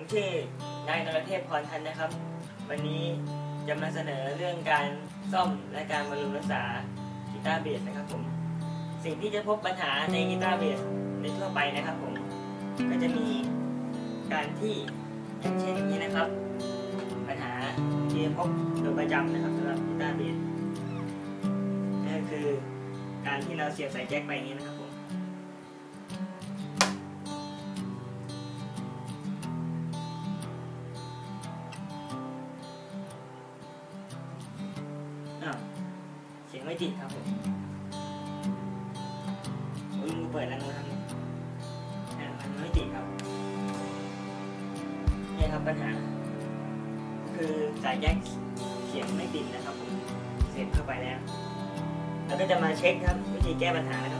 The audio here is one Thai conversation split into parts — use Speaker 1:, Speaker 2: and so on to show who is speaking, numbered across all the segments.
Speaker 1: ผมชื่อนายนรเทพพรทันนะครับ วันนี้จะมาเสนอเรื่องการซ่อมและการบำรุงรักษากีตาร์เบสนะครับผมสิ่งที่จะพบปัญหาในกีตาร์เบสในทั่วไปนะครับผมก็จะมีการที่อย่างเช่นอย่างนี้นะครับ ปัญหาที่พบโดยประจำนะครับสำหรับกีตาร์เบสนั่นก็คือการที่เราเสียบสายแจ็คไปอย่างนี้นะครับ ติดครับผมโอ้ยมือเปิดแล้วนะครับเนี่ยมันไม่ติดครับนี่ครับปัญหา คือสายแยกเสียงไม่ติดนะครับผมเสียบเข้าไปแล้ว แล้วก็จะมาเช็คครับ วิธีแก้ปัญหานะครับ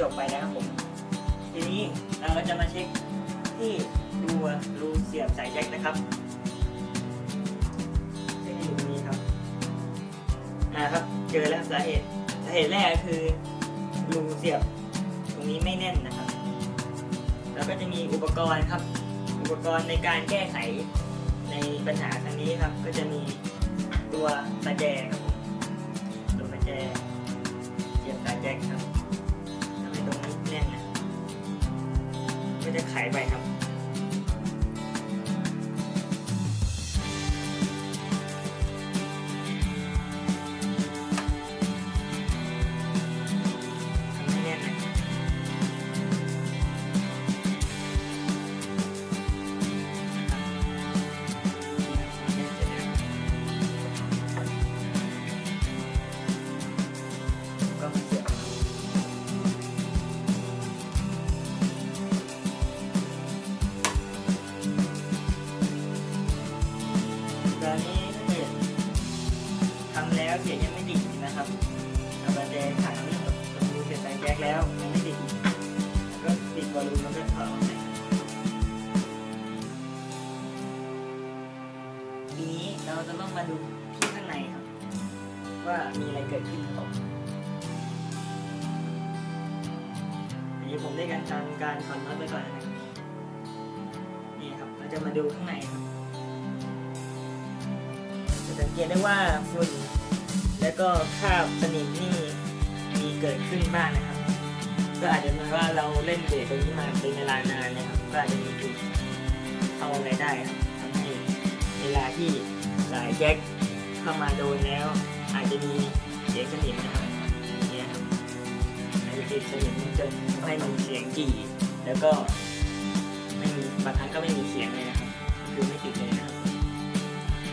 Speaker 1: จบไปแล้วครับผม ทีนี้เราก็จะมาเช็คที่ตัวรูเสียบสายแจ็คนะครับซึ่อยู่ตรงนี้ครับ อ่าครับ เจอแล้วสาเหตุสาเหตุแรกคือรูเสียบตรงนี้ไม่แน่นนะครับ แล้วก็จะมีอุปกรณ์ครับ อุปกรณ์ในการแก้ไขในปัญหาครั้งนี้ครับ ก็จะมีตัวประแจครับผมตัวประแจเสียบสายแจ็คครับ ช่วยได้ขายไปครับ ทีนี้เราจะต้องมาดูที่ข้างในครับ ว่ามีอะไรเกิดขึ้นครับผมอันนี้ผมได้การทำการถอดน็อตไปก่อนนะครับนี่ครับ เราจะมาดูข้างในครับจะสังเกตได้ว่าฝุ่นแล้วก็คราบสนิมนี่มีเกิดขึ้นบ้างนะครับ ก็อาจจะเป็นว่าเราเล่นเบสตรงนี้มาเป็นเวลานานนะครับก็อาจจะมีจุดเข้าอะไรได้ครับทำให้เวลาที่สายแจ็คเข้ามาโดนแล้ว อาจจะมีเสียงสนิมนะครับเนี่ยครับอาจจะติดสนิมจนทำให้มีเสียงจี่แล้วก็ไม่มีบางครั้งก็ไม่มีเสียงเลยนะครับ คือไม่ติดเลยนะครับ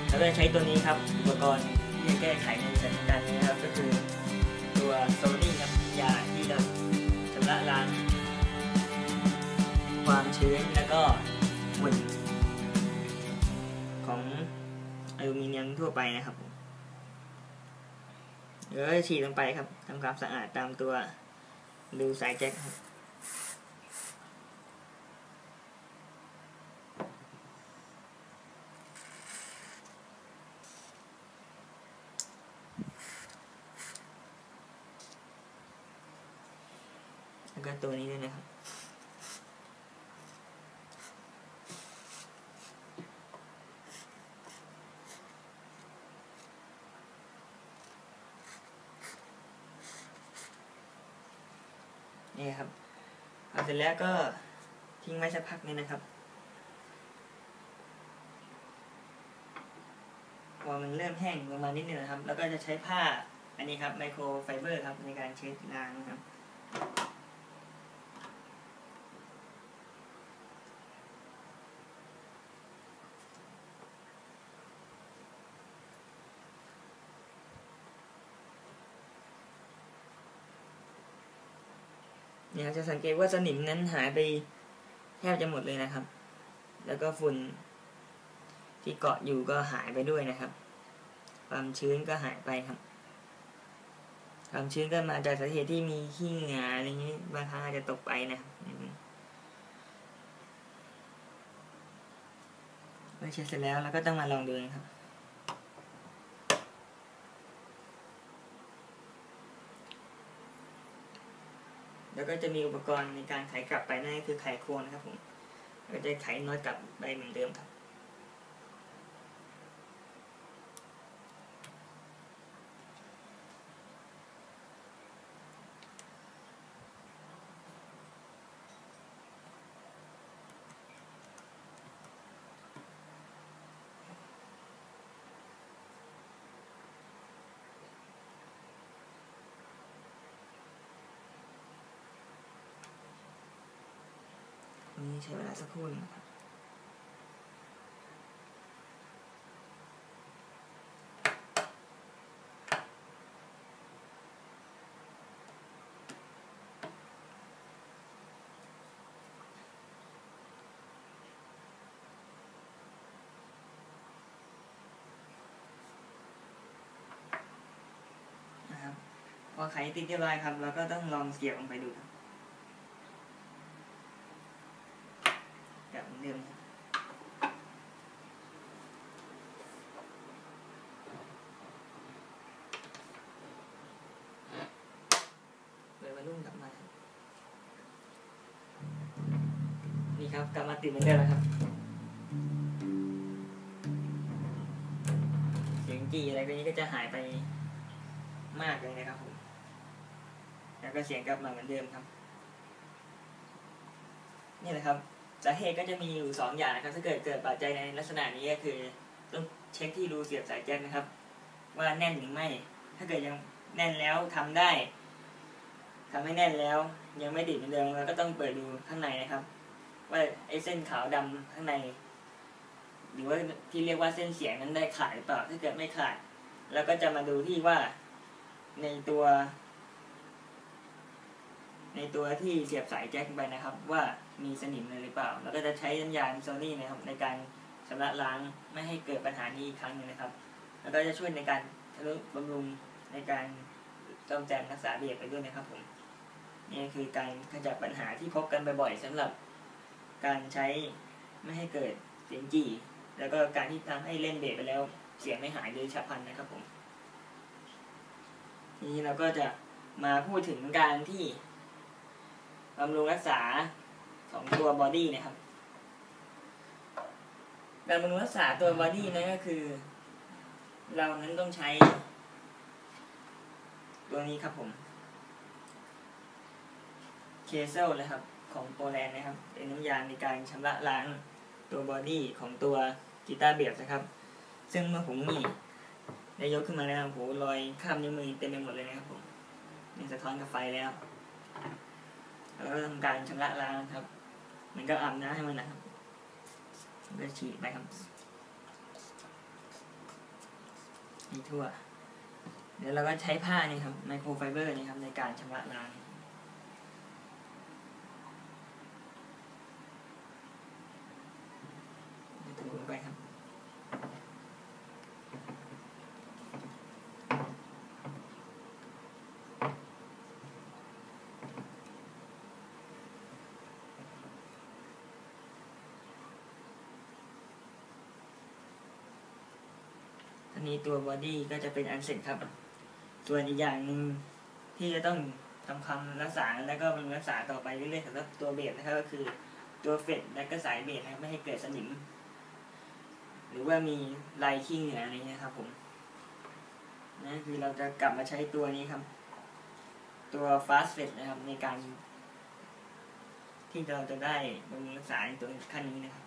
Speaker 1: แล้วก็ใช้ตัวนี้ครับอุปกรณ์ที่จะแก้ไขในสถานการณ์นี้ครับก็คือตัวโซนี่ครับยา ชื้นแล้วก็ฝุ่นของอลูมิเนียมทั่วไปนะครับเดี๋ยวฉีดลงไปครับทำความสะอาดตามตัวดูสายแจ็คครับแล้วก็ตัวนี้ด้วยนะครับ นี่ครับเอาเสร็จแล้วก็ทิ้งไว้สักพักนึงนะครับพอมันเริ่มแห้งลงมานิดนึงนะครับ แล้วก็จะใช้ผ้าอันนี้ครับไมโครไฟเบอร์ครับในการเช็ดล้างนะครับ นี่ยจะสังเกตว่าสนิมนั้นหายไปแทบจะหมดเลยนะครับ แล้วก็ฝุ่นที่เกาะอยู่ก็หายไปด้วยนะครับ ความชื้นก็หายไปครับ ความชื้นก็มาจากสาเหตุที่มีขี้เหงื่ออะไรอย่างนี้บางครั้งอาจจะตกไปนะครับเมื่อเช็ดเสร็จแล้วเราก็ต้องมาลองดูนะครับ แล้วก็จะมีอุปกรณ์ในการไขกลับไปนั่นก็คือไขโคนนะครับผมก็จะไขน็อตกลับไปเหมือนเดิมครับ นี่ใช้เวลาสักครู่นึงครับนะพอไขติดเรียบร้อยครับ เราก็ต้องลองเสียบลงไปดูครับ แบบ เหมือนเดิมครับเปิดวอลลุ่มกลับมานี่ครับกลับมาติดเหมือนเดิมแล้วครับเสียงจีอะไรพวกนี้ก็จะหายไปมากเลยนะครับผมแล้วก็เสียงกลับมาเหมือนเดิมครับ นี่แหละครับ สาเหตุก็จะมีอยู่สองอย่างนะครับ ถ้าเกิดเกิดปัจจัยในลักษณะนี้ก็คือต้องเช็คที่รูเสียบสายแจ็คนะครับ ว่าแน่นหรือไม่ ถ้าเกิดยังแน่นแล้วทำได้ทำให้แน่นแล้ว ยังไม่ติดเหมือนเดิมเราก็ต้องเปิดดูข้างในนะครับ ว่าไอ้เส้นขาวดำข้างใน หรือว่าที่เรียกว่าเส้นเสียงนั้นได้ขาดหรือเปล่าถ้าเกิดไม่ขาด แล้วก็จะมาดูที่ว่าในตัว ในตัวที่เสียบสายแจ็คไปนะครับ ว่ามีสนิมเลยหรือเปล่า แล้วก็จะใช้น้ำยาโซนี่นะครับในการชำระล้างไม่ให้เกิดปัญหานี้อีกครั้งหนึงนะครับ แล้วก็จะช่วยในการทะลุบำรุงในการซ่อมแซมรักษาเบียดไปด้วยนะครับผมนี่คือการขจัดปัญหาที่พบกันบ่อยๆสำหรับการใช้ไม่ให้เกิดเสียงจี่ แล้วก็การที่ทำให้เล่นเบสไปแล้ว เสียงไม่หายโดยฉับพลันนะครับผม ทีนี้เราก็จะมาพูดถึงการที่ บำรุงรักษาของตัวบอดี้นะครับการบำรุงรักษาตัวบอดี้นั้นก็คือ เรานั้นต้องใช้ ตัวนี้ครับผมเคเซลนะครับ ของโปแลนด์นะครับ เป็นน้ำยาในการชำระล้างตัวบอดี้ของตัวกีตาร์เบียบนะครับ ซึ่งเมื่อผมนี่ได้ยกขึ้นมาแล้วโหรอยข้ามนิ้วมือเต็มไปหมดเลยนะครับผมนี่สะท้อนกับไฟแล้ว แล้วก็ทำการชำระล้างครับ มันก็อาบน้ำให้มันนะครับก็ฉีดไปครับให้ทั่ว เดี๋ยวเราก็ใช้ผ้านี่ครับไมโครไฟเบอร์นี่ครับในการชำระล้างถูลงไปครับ อั นี้ตัวบอดี้ก็จะเป็นอันเสร็จครับ ส่วนอีกอย่างหนึ่งที่จะต้องทำความรักษาแล้วก็บำรุงรักษาต่อไปเรื่อยๆสำหรับตัวเบสนะครับก็คือตัวเฟดและก็สายเบสนะครับไม่ให้เกิดสนิม หรือว่ามีลายขี้เหงื่ออะไรเงี้ยครับผมนั่นคือเราจะกลับมาใช้ตัวนี้ครับ ตัว fast f e d นะครับในการ ที่เราจะได้บำรุงรักษาในตัวขั้นนี้นะครับ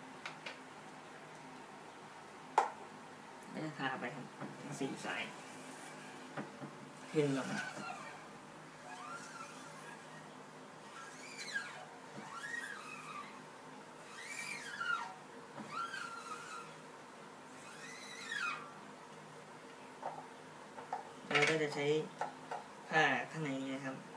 Speaker 1: ก็จะทาไปครับสี่สายขึ้นลงเราก็จะใช้ผ้าข้างในนี้นะครับ